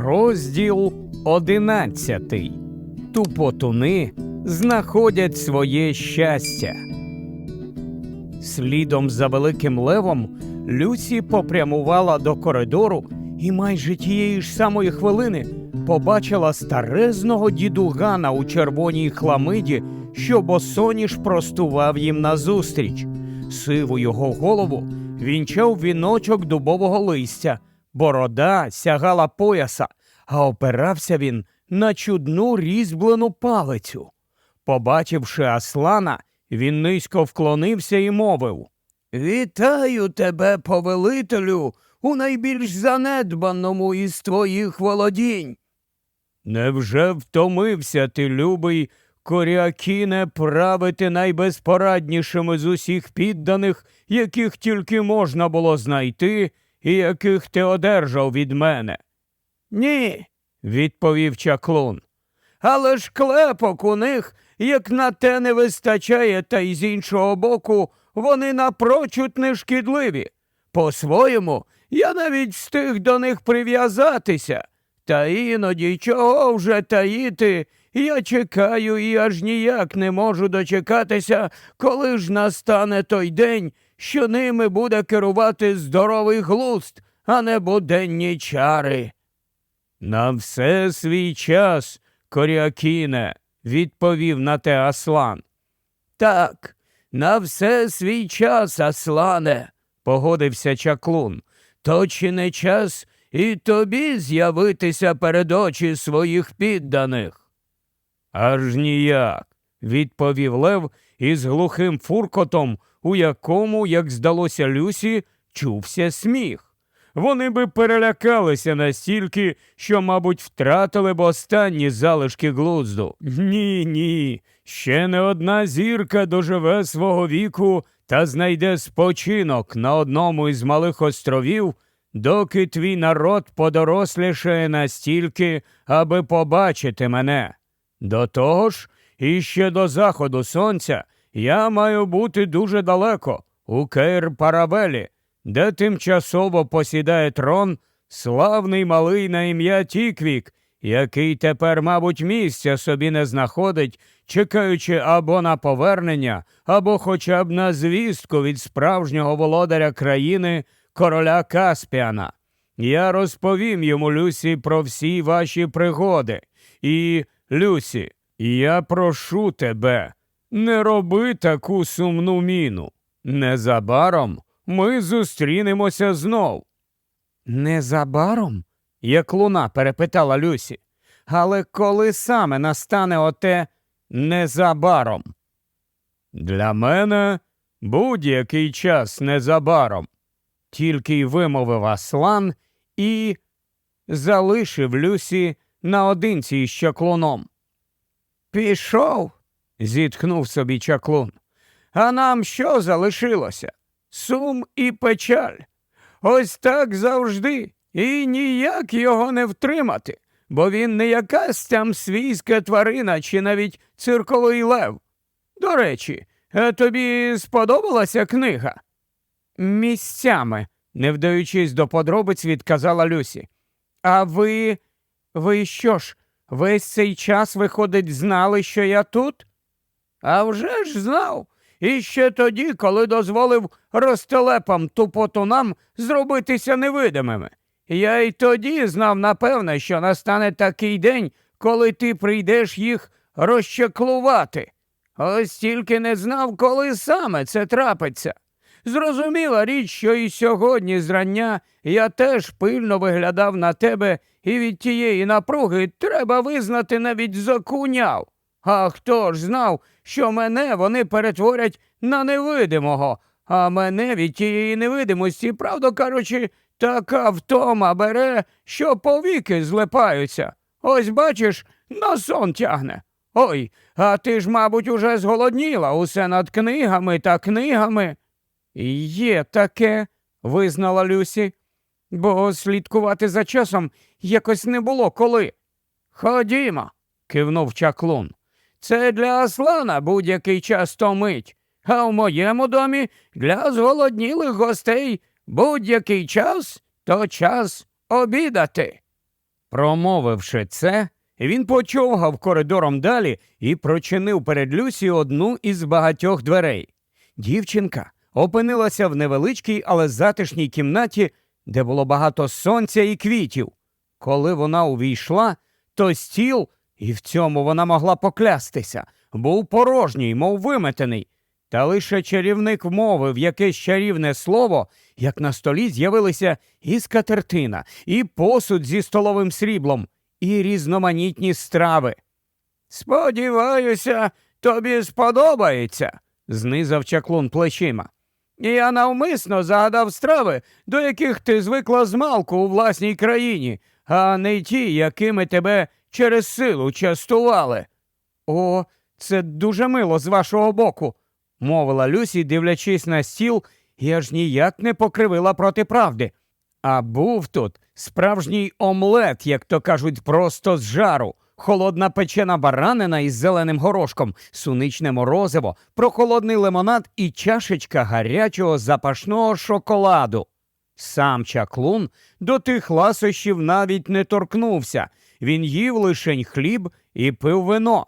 Розділ одинадцятий. Тупотуни знаходять своє щастя. Слідом за великим левом Люсі попрямувала до коридору і майже тієї ж самої хвилини побачила старезного дідугана у червоній хламиді, що босоніж простував їм назустріч. Сиву його голову вінчав віночок дубового листя, борода сягала пояса, а опирався він на чудну різьблену палицю. Побачивши Аслана, він низько вклонився і мовив Вітаю тебе, повелителю, у найбільш занедбаному із твоїх володінь. Невже втомився ти, любий, коріакіне, правити найбезпораднішими з усіх підданих, яких тільки можна було знайти, і яких ти одержав від мене? Ні, відповів чаклун. Але ж клепок у них, як на те не вистачає, та й з іншого боку, вони напрочуд нешкідливі. По-своєму, я навіть встиг до них прив'язатися. Та іноді чого вже таїти, я чекаю і аж ніяк не можу дочекатися, коли ж настане той день, що ними буде керувати здоровий глузд, а не буденні чари. На все свій час, коріакіне, відповів на те Аслан. Так, на все свій час, Аслане, погодився чаклун. То чи не час і тобі з'явитися перед очі своїх підданих? Аж ніяк, відповів Лев із глухим фуркотом, у якому, як здалося Люсі, чувся сміх. Вони би перелякалися настільки, що, мабуть, втратили б останні залишки глузду. Ні, ні. Ще не одна зірка доживе свого віку та знайде спочинок на одному із малих островів, доки твій народ подорослішає настільки, аби побачити мене. До того ж, іще до заходу сонця я маю бути дуже далеко, у Кейр Парабелі, де тимчасово посідає трон славний малий на ім'я Тіквік, який тепер, мабуть, місця собі не знаходить, чекаючи або на повернення, або хоча б на звістку від справжнього володаря країни короля Каспіана. Я розповім йому, Люсі, про всі ваші пригоди. І, Люсі, я прошу тебе, не роби таку сумну міну. Незабаром ми зустрінемося знов. Незабаром? як луна перепитала Люсі. Але коли саме настане оте незабаром? Для мене будь-який час незабаром, тільки й вимовив Аслан і залишив Люсі наодинці із чаклуном. Пішов, зітхнув собі чаклун. А нам що залишилося? Сум і печаль. Ось так завжди, і ніяк його не втримати, бо він не якась там свійська тварина чи навіть цирковий лев. До речі, тобі сподобалася книга? Місцями, не вдаючись до подробиць, відказала Люсі. А ви. ви що ж, весь цей час, виходить, знали, що я тут? А вже ж знав. І ще тоді, коли дозволив розтелепам тупотунам зробитися невидимими. Я й тоді знав, напевне, що настане такий день, коли ти прийдеш їх розчаклувати. Ось тільки не знав, коли саме це трапиться. Зрозуміла річ, що і сьогодні зрання я теж пильно виглядав на тебе, і від тієї напруги треба визнати навіть закуняв. А хто ж знав, що мене вони перетворять на невидимого, а мене від тієї невидимості, правду кажучи, така втома бере, що повіки злипаються. Ось бачиш, на сон тягне. Ой, а ти ж, мабуть, уже зголодніла усе над книгами та книгами. Є таке, визнала Люсі, бо слідкувати за часом якось не було коли. Ходімо, кивнув чаклун. Це для Аслана будь-який час томить, а в моєму домі для зголоднілих гостей будь-який час то час обідати. Промовивши це, він почовгав коридором далі і прочинив перед Люсі одну із багатьох дверей. Дівчинка опинилася в невеличкій, але затишній кімнаті, де було багато сонця і квітів. Коли вона увійшла, то стіл, і в цьому вона могла поклястися, був порожній, мов виметений. Та лише чарівник вмовив якесь чарівне слово, як на столі з'явилися і скатертина, і посуд зі столовим сріблом, і різноманітні страви. Сподіваюся, тобі сподобається, знизав чаклун плечима. Я навмисно загадав страви, до яких ти звикла з малку у власній країні, а не ті, якими тебе через силу частували. О, це дуже мило з вашого боку, мовила Люсі, дивлячись на стіл, і аж ніяк не покривила проти правди. А був тут справжній омлет, як то кажуть, просто з жару. Холодна печена баранина із зеленим горошком, суничне морозиво, прохолодний лимонад і чашечка гарячого запашного шоколаду. Сам чаклун до тих ласощів навіть не торкнувся. Він їв лишень хліб і пив вино.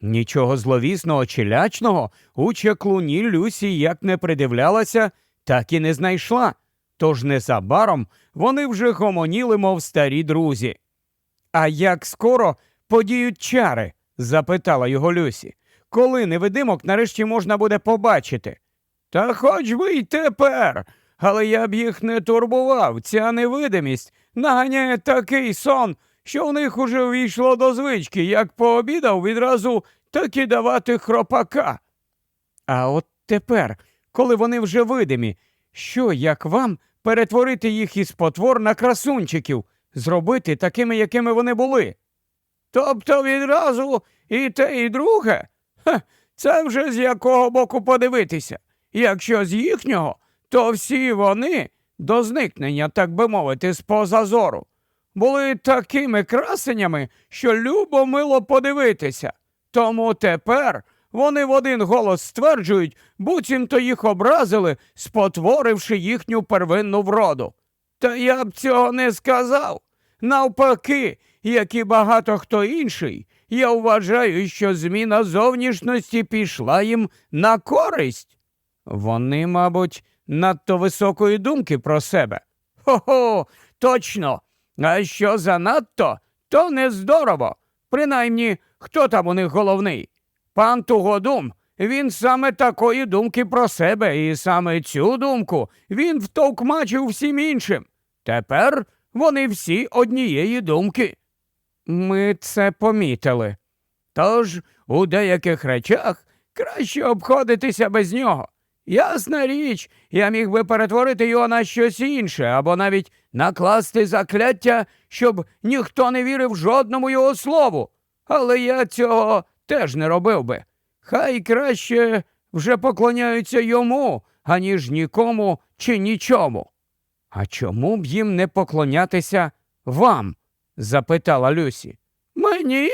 Нічого зловісного чи лячного у чаклуні Люсі як не придивлялася, так і не знайшла. Тож незабаром вони вже гомоніли, мов старі друзі. А як скоро подіють чари? запитала його Люсі. Коли невидимок нарешті можна буде побачити? Та хоч би й тепер, але я б їх не турбував. Ця невидимість наганяє такий сон, що в них уже ввійшло до звички, як пообідав відразу так і давати хропака. А от тепер, коли вони вже видимі, що, як вам, перетворити їх із потвор на красунчиків, зробити такими, якими вони були? Тобто відразу і те, і друге? Ха, це вже з якого боку подивитися. Якщо з їхнього, то всі вони, до зникнення, так би мовити, з поза зору, були такими красенями, що любо мило подивитися. Тому тепер вони в один голос стверджують, буцімто їх образили, спотворивши їхню первинну вроду. Та я б цього не сказав. Навпаки, як і багато хто інший, я вважаю, що зміна зовнішності пішла їм на користь. Вони, мабуть, надто високої думки про себе. Хо-хо, точно. А що занадто, то не здорово. Принаймні, хто там у них головний? Пан Тугодум, він саме такої думки про себе, і саме цю думку він втовкмачив всім іншим. Тепер вони всі однієї думки. Ми це помітили. Тож у деяких речах краще обходитися без нього. Ясна річ, я міг би перетворити його на щось інше, або навіть накласти закляття, щоб ніхто не вірив жодному його слову. Але я цього теж не робив би. Хай краще вже поклоняються йому, аніж нікому чи нічому. А чому б їм не поклонятися вам? запитала Люсі. Мені?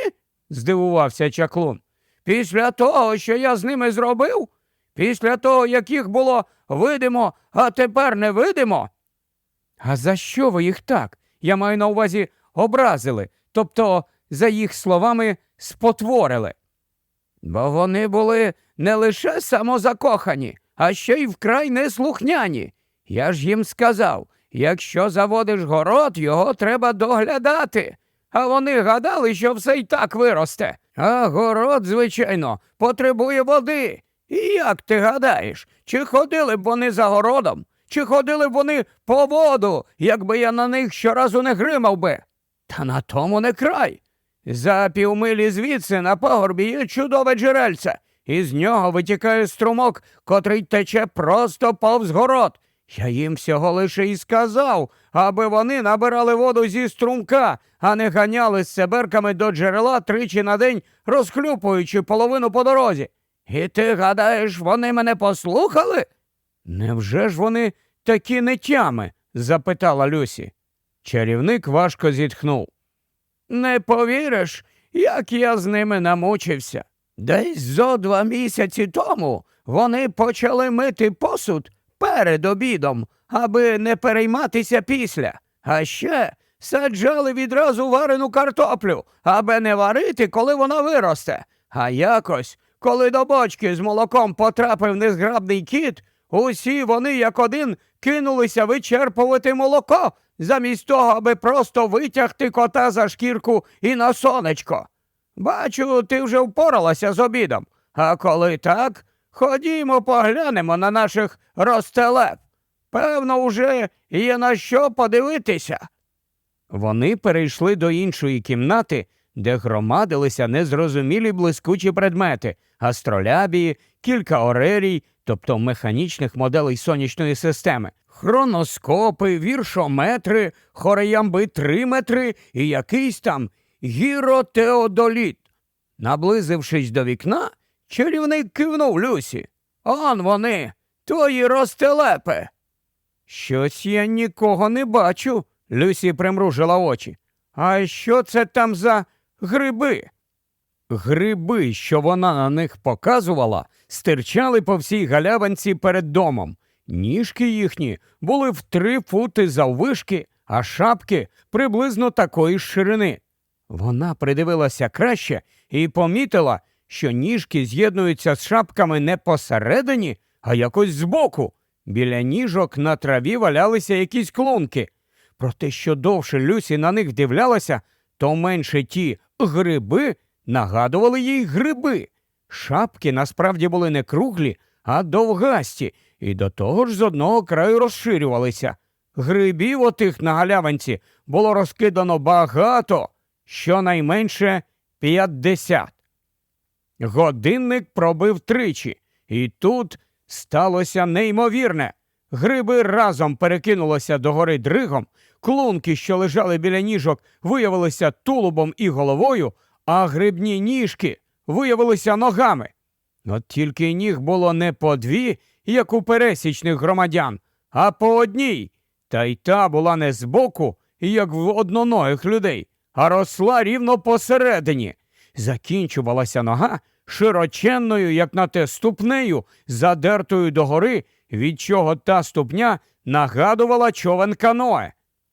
здивувався чаклун. Після того, що я з ними зробив? Після того, як їх було видимо, а тепер не видимо? А за що ви їх так? Я маю на увазі образили, тобто, за їх словами, спотворили. Бо вони були не лише самозакохані, а ще й вкрай неслухняні. Я ж їм сказав, якщо заводиш город, його треба доглядати. А вони гадали, що все й так виросте. А город, звичайно, потребує води. Як ти гадаєш, чи ходили б вони за городом, чи ходили б вони по воду, якби я на них щоразу не гримав би? Та на тому не край. За півмилі звідси на пагорбі є чудове джерельце, і з нього витікає струмок, котрий тече просто повз город. Я їм всього лише і сказав, аби вони набирали воду зі струмка, а не ганяли з себерками до джерела тричі на день, розхлюпуючи половину по дорозі. І ти гадаєш, вони мене послухали? Невже ж вони такі нетями? запитала Люсі. Чарівник важко зітхнув. Не повіриш, як я з ними намучився. Десь зо два місяці тому вони почали мити посуд перед обідом, аби не перейматися після. А ще саджали відразу варену картоплю, аби не варити, коли вона виросте. А якось, коли до бочки з молоком потрапив незграбний кіт, усі вони як один кинулися вичерпувати молоко, замість того, аби просто витягти кота за шкірку і на сонечко. Бачу, ти вже впоралася з обідом. А коли так, ходімо поглянемо на наших розтелеп. Певно, уже є на що подивитися. Вони перейшли до іншої кімнати, де громадилися незрозумілі блискучі предмети, астролябії, кілька орерій, тобто механічних моделей сонячної системи, хроноскопи, віршометри, хореямби триметри і якийсь там гіротеодоліт. Наблизившись до вікна, чарівник кивнув Люсі. Он вони, твої розтелепи. Щось я нікого не бачу, Люсі примружила очі. А що це там за гриби? Гриби, що вона на них показувала, стирчали по всій галявинці перед домом. Ніжки їхні були в три фути заввишки, а шапки приблизно такої ж ширини. Вона придивилася краще і помітила, що ніжки з'єднуються з шапками не посередині, а якось збоку. Біля ніжок на траві валялися якісь клунки. Проте, що довше Люсі на них дивлялася, то менше ті гриби нагадували їй гриби. Шапки насправді були не круглі, а довгасті, і до того ж з одного краю розширювалися. Грибів отих на галявинці було розкидано багато, щонайменше п'ятдесят. Годинник пробив тричі, і тут сталося неймовірне. Гриби разом перекинулися догори дригом, клунки, що лежали біля ніжок, виявилися тулубом і головою, а грибні ніжки виявилися ногами. От тільки ніг було не по дві, як у пересічних громадян, а по одній. Та й та була не збоку, як в одноногих людей, а росла рівно посередині. Закінчувалася нога широченною, як на те ступнею, задертою догори, від чого та ступня нагадувала човен каное.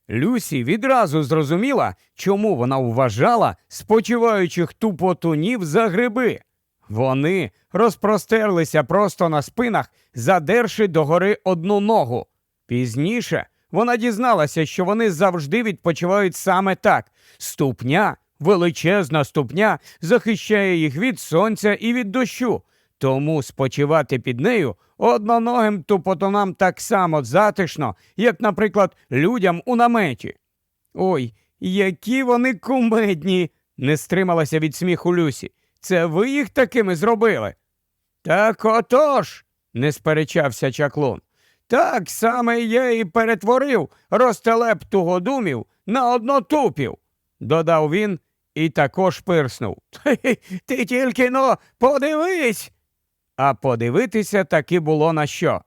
Люсі відразу зрозуміла, чому вона вважала спочиваючих тупотунів за гриби. Вони розпростерлися просто на спинах, задерши догори одну ногу. Пізніше вона дізналася, що вони завжди відпочивають саме так. Ступня, величезна ступня, захищає їх від сонця і від дощу. Тому спочивати під нею одноногим тупотунам так само затишно, як, наприклад, людям у наметі. Ой, які вони кумедні, не стрималася від сміху Люсі. Це ви їх такими зробили? Так отож, не сперечався чаклун. Так саме я і перетворив розтелеп тугодумів на однотупів, додав він і також пирснув. Ти тільки но подивись. А подивитися таки було на що.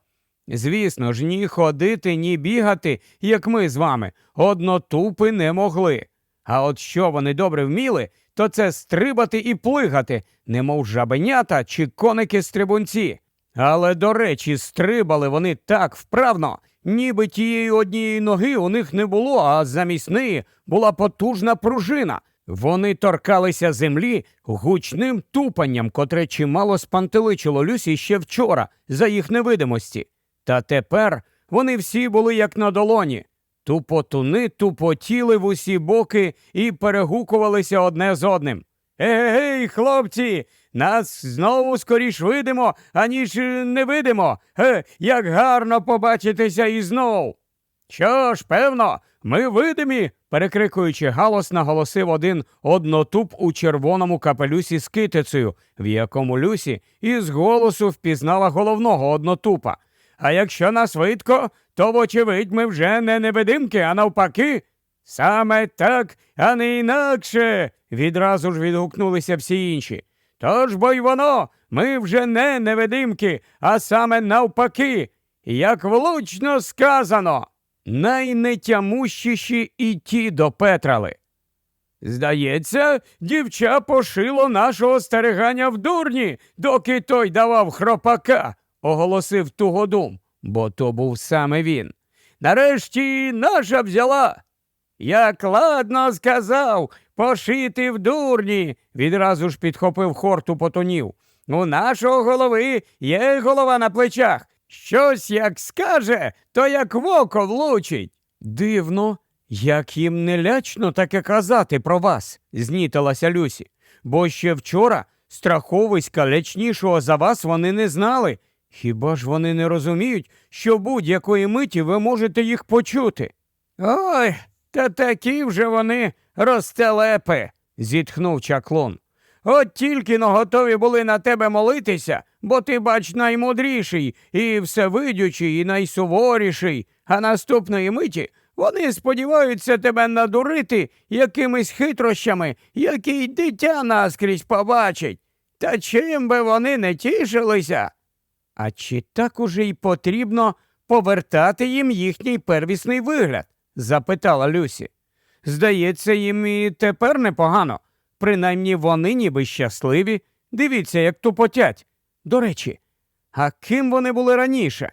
Звісно ж, ні ходити, ні бігати, як ми з вами, однотупи не могли. А от що вони добре вміли, то це стрибати і плигати, немов жабенята чи коники-стрибунці. Але, до речі, стрибали вони так вправно, ніби тієї однієї ноги у них не було, а замість неї була потужна пружина. Вони торкалися землі гучним тупанням, котре чимало спантеличило Люсі ще вчора за їх невидимості. Та тепер вони всі були як на долоні. Тупотуни тупотіли в усі боки і перегукувалися одне з одним. Егей, хлопці, нас знову скоріш видимо, аніж не видимо. Е, як гарно побачитися і знов. Що ж, певно, ми видимі, перекрикуючи галос, наголосив один однотуп у червоному капелюсі з китицею, в якому Люсі із голосу впізнала головного однотупа. А якщо нас видко, то, вочевидь, ми вже не невидимки, а навпаки. Саме так, а не інакше. відразу ж відгукнулися всі інші. Тож бо й воно, ми вже не невидимки, а саме навпаки, як влучно сказано, найнетямущіші і ті допетрали. Здається, дівча пошило нашого стерегання в дурні, доки той давав хропака, оголосив тугодум, бо то був саме він. Нарешті наша взяла. Як ладно сказав, пошити в дурні, відразу ж підхопив хорту потонів. У нашого голови є голова на плечах. Щось як скаже, то як в око влучить. Дивно, як їм не лячно таке казати про вас, знітилася Люсі. Бо ще вчора страховиська лячнішого за вас вони не знали. Хіба ж вони не розуміють, що будь-якої миті ви можете їх почути? Ой, та такі вже вони розтелепи, зітхнув чаклун. От тільки но готові були на тебе молитися, бо ти, бач, наймудріший, і всевидючий, і найсуворіший, а наступної миті вони сподіваються тебе надурити якимись хитрощами, які й дитя наскрізь побачить. Та чим би вони не тішилися? А чи так уже й потрібно повертати їм їхній первісний вигляд? запитала Люсі. Здається, їм і тепер непогано. Принаймні вони ніби щасливі. Дивіться, як тупотять. До речі, а ким вони були раніше?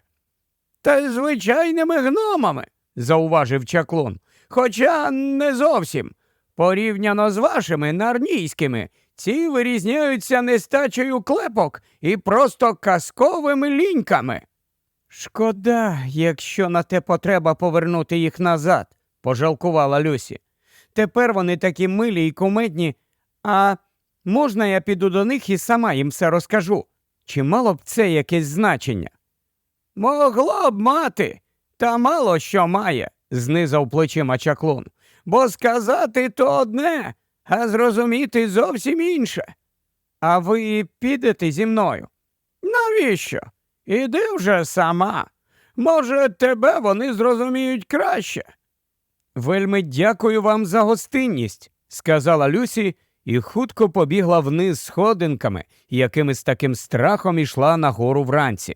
Та звичайними гномами, зауважив чаклун. Хоча не зовсім. Порівняно з вашими нарнійськими, ці вирізняються нестачею клепок і просто казковими ліньками. Шкода, якщо на те потреба повернути їх назад, пожалкувала Люсі. Тепер вони такі милі й кумедні, а можна я піду до них і сама їм все розкажу? Чи мало б це якесь значення? Могло б мати, та мало що має, знизав плечима чаклун. Бо сказати то одне, а зрозуміти зовсім інше. А ви підете зі мною? Навіщо? Іди вже сама. Може, тебе вони зрозуміють краще. Вельми дякую вам за гостинність, сказала Люсі і хутко побігла вниз сходинками, якими з таким страхом ішла нагору вранці.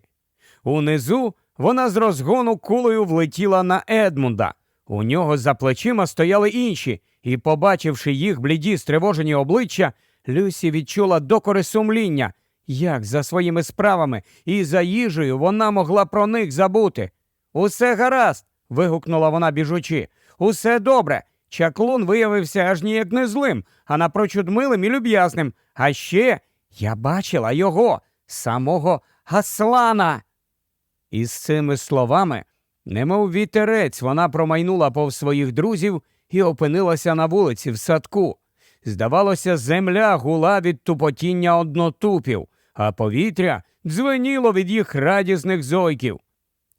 Унизу вона з розгону кулею влетіла на Едмунда. У нього за плечима стояли інші, і, побачивши їх бліді стривожені обличчя, Люсі відчула докори сумління, як за своїми справами і за їжею вона могла про них забути. Усе гаразд. вигукнула вона біжучи. Усе добре. Чаклун виявився аж ніяк не злим, а напрочуд милим і люб'язним. А ще я бачила його, самого Гаслана. Із цими словами, немов вітерець, вона промайнула повз своїх друзів і опинилася на вулиці в садку. Здавалося, земля гула від тупотіння однотупів, а повітря дзвеніло від їх радісних зойків.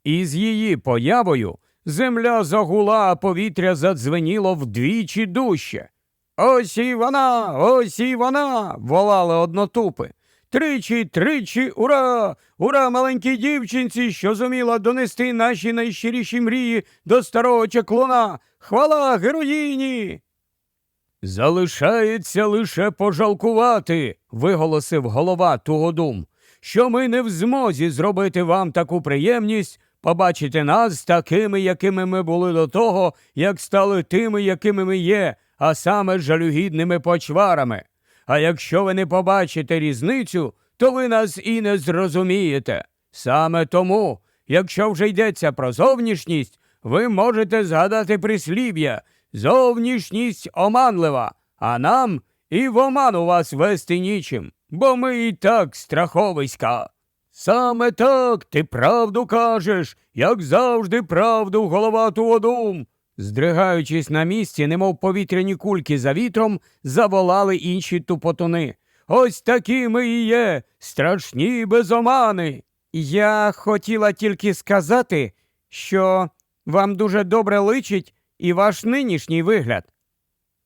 І з її появою земля загула, а повітря задзвеніло вдвічі дужче. Ось і вона, ось і вона. волали однотупи. Тричі, тричі, ура! Ура, маленькій дівчинці, що зуміла донести наші найщиріші мрії до старого чаклуна. Хвала героїні. Залишається лише пожалкувати, виголосив голова Тугодум, що ми не в змозі зробити вам таку приємність, побачити нас такими, якими ми були до того, як стали тими, якими ми є, а саме жалюгідними почварами. А якщо ви не побачите різницю, то ви нас і не зрозумієте. Саме тому, якщо вже йдеться про зовнішність, ви можете згадати прислів'я зовнішність оманлива, а нам і в оману вас вести нічим, бо ми і так страховиська. Саме так ти правду кажеш, як завжди правду головату одум. Здригаючись на місці, немов повітряні кульки за вітром, заволали інші тупотуни. Ось такі ми і є, страшні без омани. Я хотіла тільки сказати, що вам дуже добре личить і ваш нинішній вигляд.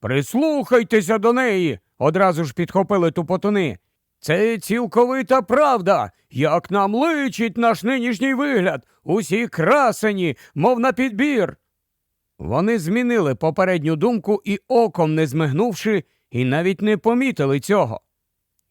Прислухайтеся до неї, одразу ж підхопили тупотуни. Це цілковита правда, як нам личить наш нинішній вигляд, усі красені, мов на підбір. Вони змінили попередню думку і оком не змигнувши, і навіть не помітили цього.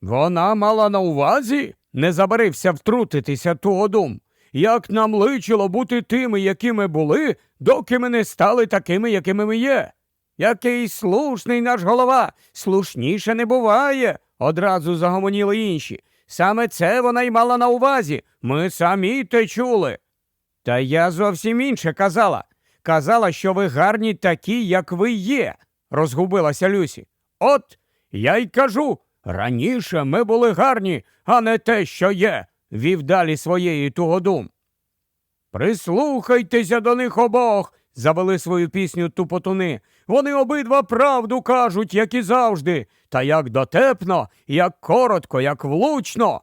Вона мала на увазі, не забарився втрутитися Туодум, як нам личило бути тими, якими були, доки ми не стали такими, якими ми є. Який слушний наш голова, слушніше не буває, одразу загомоніли інші. Саме це вона й мала на увазі. Ми самі те чули. Та я зовсім інше казала. казала, що ви гарні такі, як ви є, розгубилася Люсі. От я й кажу. Раніше ми були гарні, а не те, що є, вів далі своєї тугодум. Прислухайтеся до них обох, завели свою пісню тупотуни. Вони обидва правду кажуть, як і завжди, та як дотепно, як коротко, як влучно.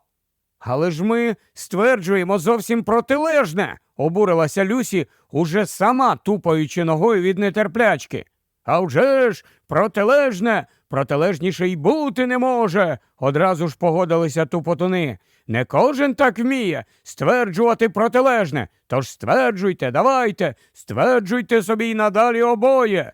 Але ж ми стверджуємо зовсім протилежне, обурилася Люсі, уже сама тупаючи ногою від нетерплячки. А вже ж, протилежне, протилежніше й бути не може, одразу ж погодилися тупотуни. Не кожен так вміє стверджувати протилежне. Тож стверджуйте, давайте, стверджуйте собі й надалі обоє.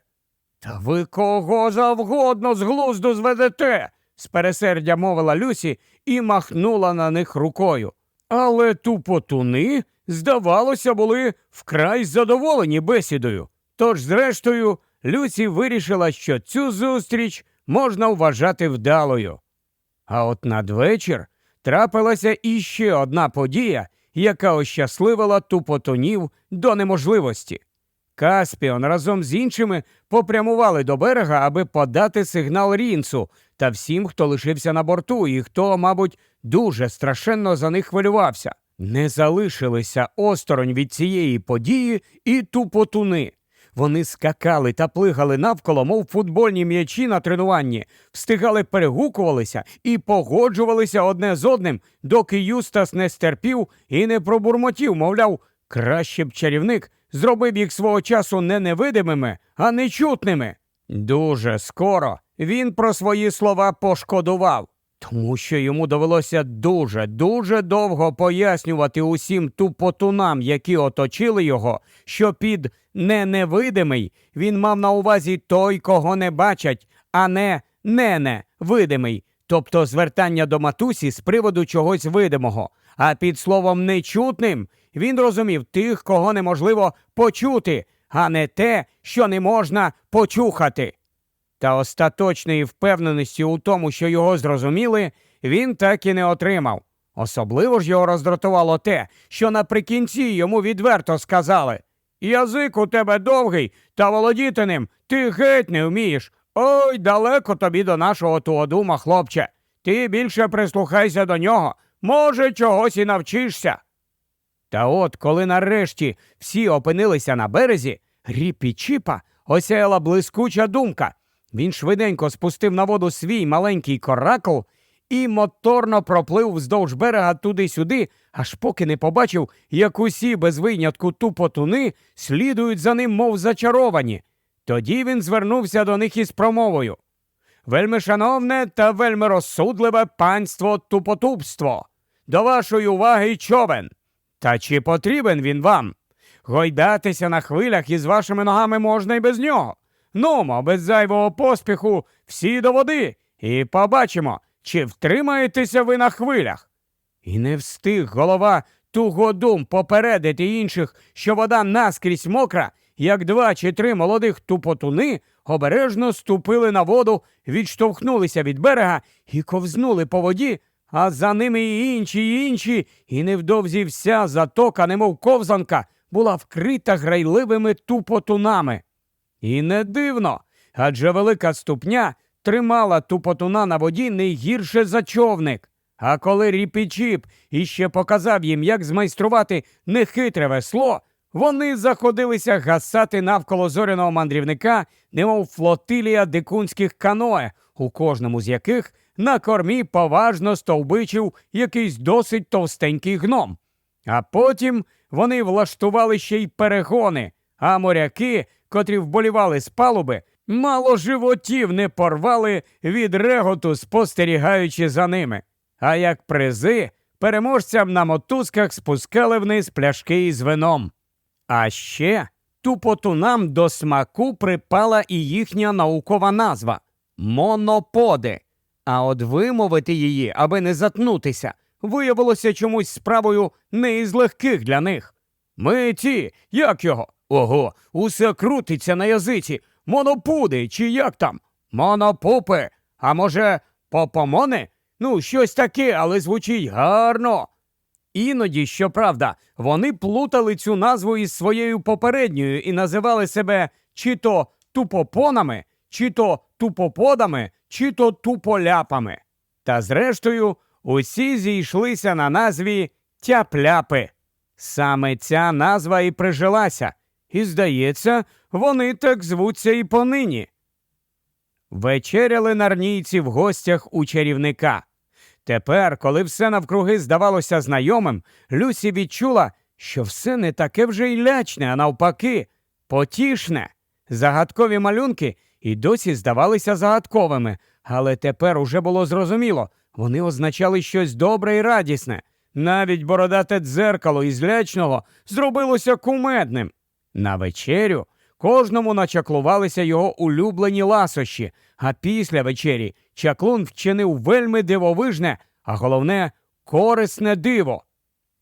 Та ви кого завгодно з глузду зведете, з пересердя мовила Люсі і махнула на них рукою. Але тупотуни, здавалося, були вкрай задоволені бесідою. Тож, зрештою, Люсі вирішила, що цю зустріч можна вважати вдалою. А от надвечір трапилася іще одна подія, яка ощасливила тупотунів до неможливості. Каспіон разом з іншими попрямували до берега, аби подати сигнал Рінцу та всім, хто лишився на борту, і хто, мабуть, дуже страшенно за них хвилювався. Не залишилися осторонь від цієї події і тупотуни. Вони скакали та плигали навколо, мов футбольні м'ячі на тренуванні, встигали перегукувалися і погоджувалися одне з одним, доки Юстас не стерпів і не пробурмотів, мовляв, краще б чарівник зробив їх свого часу не невидимими, а нечутними. Дуже скоро він про свої слова пошкодував, тому що йому довелося дуже, дуже довго пояснювати усім тупотунам, які оточили його, що під не невидимий він мав на увазі той, кого не бачать, а не не видимий, тобто звертання до матусі з приводу чогось видимого. А під словом нечутним він розумів тих, кого неможливо почути, а не те, що не можна почухати. Та остаточної впевненості у тому, що його зрозуміли, він так і не отримав. Особливо ж його роздратувало те, що наприкінці йому відверто сказали Язик у тебе довгий, та володіти ним ти геть не вмієш. Ой, далеко тобі до нашого туодума, хлопче. Ти більше прислухайся до нього, може, чогось і навчишся. Та от, коли нарешті всі опинилися на березі, Ріпі Чіпа осяяла блискуча думка. Він швиденько спустив на воду свій маленький коракл і моторно проплив вздовж берега туди-сюди, аж поки не побачив, як усі без винятку тупотуни слідують за ним, мов зачаровані. Тоді він звернувся до них із промовою. Вельми шановне та вельми розсудливе панство тупотупство. До вашої уваги човен. Та чи потрібен він вам? Гойдатися на хвилях із вашими ногами можна й без нього. Нумо, без зайвого поспіху, всі до води, і побачимо, чи втримаєтеся ви на хвилях. І не встиг голова тугодум попередити інших, що вода наскрізь мокра, як два чи три молодих тупотуни обережно ступили на воду, відштовхнулися від берега і ковзнули по воді, а за ними і інші, і інші, і невдовзі вся затока, немов ковзанка, була вкрита грайливими тупотунами. І не дивно, адже велика ступня тримала тупотуна на воді не гірше за човник. А коли Ріпічіп іще показав їм, як змайструвати нехитре весло, вони заходилися гасати навколо зоряного мандрівника, немов флотилія дикунських каноe, у кожному з яких на кормі поважно стовбичив якийсь досить товстенький гном. А потім вони влаштували ще й перегони, а моряки, котрі вболівали з палуби, мало животів не порвали від реготу, спостерігаючи за ними. А як призи, переможцям на мотузках спускали вниз пляшки із вином. А ще тупотунам до смаку припала і їхня наукова назва моноподи. А от вимовити її, аби не затнутися, виявилося чомусь справою не із легких для них. Ми ті, як його? Ого, усе крутиться на язиці. Монопуди, чи як там? Монопупи. А може, попомони? Ну, щось таке, але звучить гарно. Іноді, щоправда, вони плутали цю назву із своєю попередньою і називали себе чи то тупопонами, чи то тупоподами, чи то туполяпами. Та зрештою, усі зійшлися на назві тяпляпи. Саме ця назва і прижилася, і, здається, вони так звуться і понині. Вечеряли нарнійці в гостях у чарівника. Тепер, коли все навкруги здавалося знайомим, Люсі відчула, що все не таке вже й лячне, а навпаки, потішне. Загадкові малюнки і досі здавалися загадковими, але тепер уже було зрозуміло, вони означали щось добре і радісне. Навіть бородате дзеркало із лячного зробилося кумедним. На вечерю кожному начаклувалися його улюблені ласощі, а після вечері чаклун вчинив вельми дивовижне, а головне корисне диво.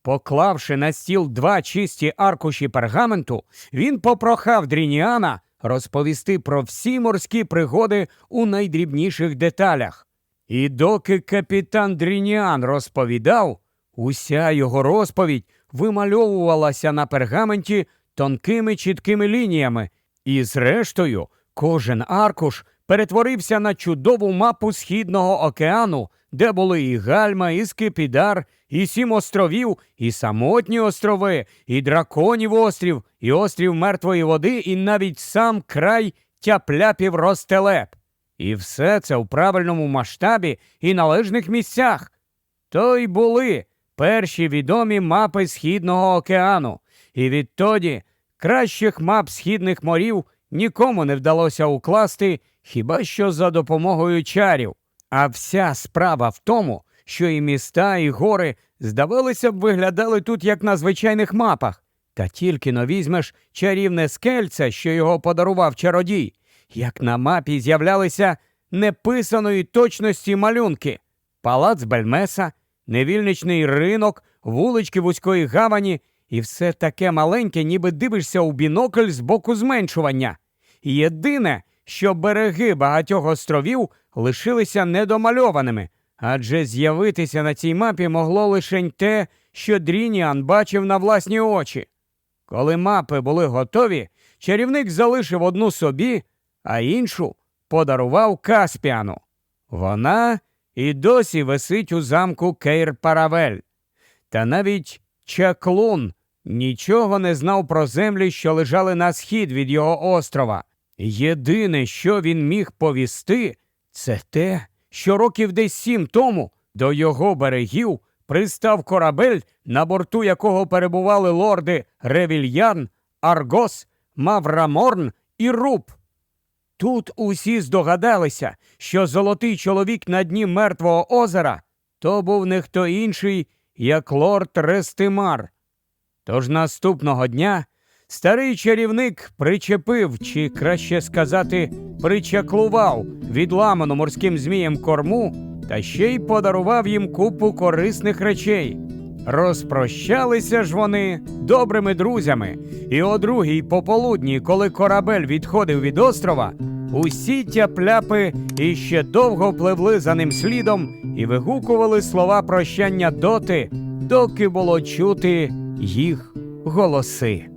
Поклавши на стіл два чисті аркуші пергаменту, він попрохав Дрініана розповісти про всі морські пригоди у найдрібніших деталях. І доки капітан Дрініан розповідав, уся його розповідь вимальовувалася на пергаменті тонкими чіткими лініями, і, зрештою, кожен аркуш перетворився на чудову мапу Східного океану, де були і Гальма, і Скипідар, і сім островів, і самотні острови, і драконів острів, і острів мертвої води, і навіть сам край тяпляпів Ростелеп. І все це в правильному масштабі і належних місцях. То й були перші відомі мапи Східного океану, і відтоді кращих мап східних морів нікому не вдалося укласти хіба що за допомогою чарів. А вся справа в тому, що і міста, і гори, здавалося б, виглядали тут як на звичайних мапах. Та тільки но візьмеш чарівне скельце, що його подарував чародій, як на мапі з'являлися неписаної точності малюнки, палац Бельмеса, невільничний ринок, вулички вузької гавані, і все таке маленьке, ніби дивишся у бінокль з боку зменшування. Єдине, що береги багатьох островів лишилися недомальованими, адже з'явитися на цій мапі могло лише те, що Дрініан бачив на власні очі. Коли мапи були готові, чарівник залишив одну собі, а іншу подарував Каспіану. Вона і досі висить у замку Кейр Паравель. Та навіть чаклун нічого не знав про землі, що лежали на схід від його острова. Єдине, що він міг повісти, це те, що років десь сім тому до його берегів пристав корабель, на борту якого перебували лорди Ревільян, Аргос, Мавраморн і Руб. Тут усі здогадалися, що золотий чоловік на дні мертвого озера то був не хто інший, як лорд Рестимар. Тож наступного дня старий чарівник причепив, чи краще сказати, причаклував відламану морським змієм корму та ще й подарував їм купу корисних речей. Розпрощалися ж вони добрими друзями, і о другій пополудні, коли корабель відходив від острова, усі тяпляпи іще довго пливли за ним слідом і вигукували слова прощання доти, доки було чути їх голоси.